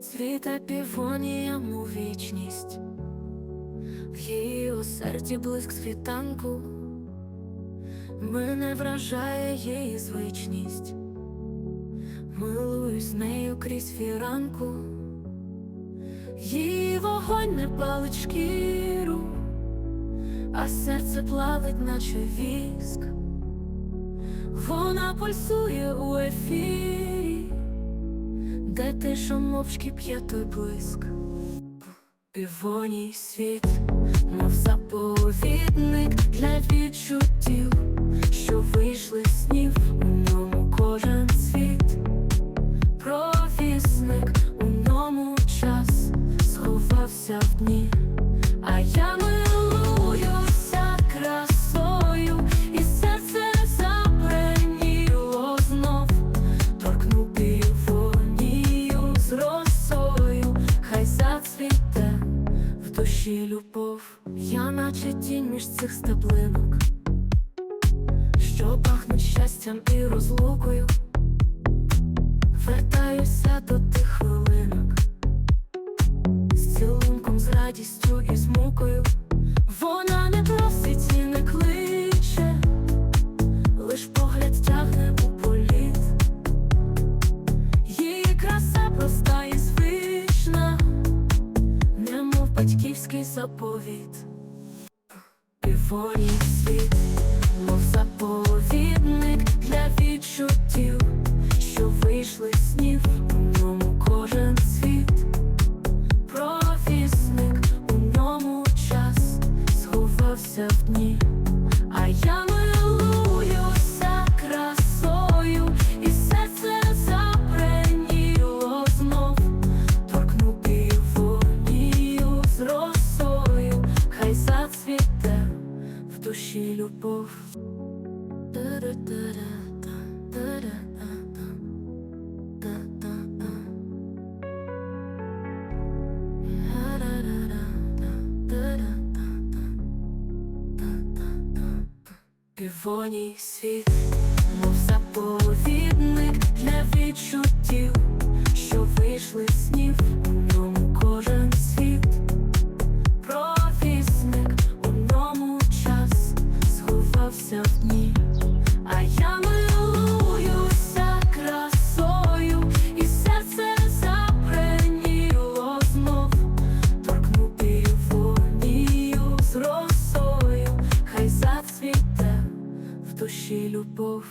Цвіте півоніям у вічність, в її у серці блиск світанку, мене вражає її звичність, милуюсь нею крізь фіранку, її вогонь не палить шкіру, а серце плавить, наче віск. Вона пульсує у ефірі, де тиша мовчки п'є той блиск. Півоній світ, мов заповідник для відчуттів, в любов, я наче тінь між цих стеблинок, що пахнуть щастям і розлукою, вертаюся до тих хвилинок, заповіт. Півоній світ, мов заповідник для відчуттів, що вийшли снів, у ньому кожен світ. Провісник, у ньому час сховався в дні, а я душі любов. Півоній світ, мов заповідник для відчуттів, зацвіте в душі любов.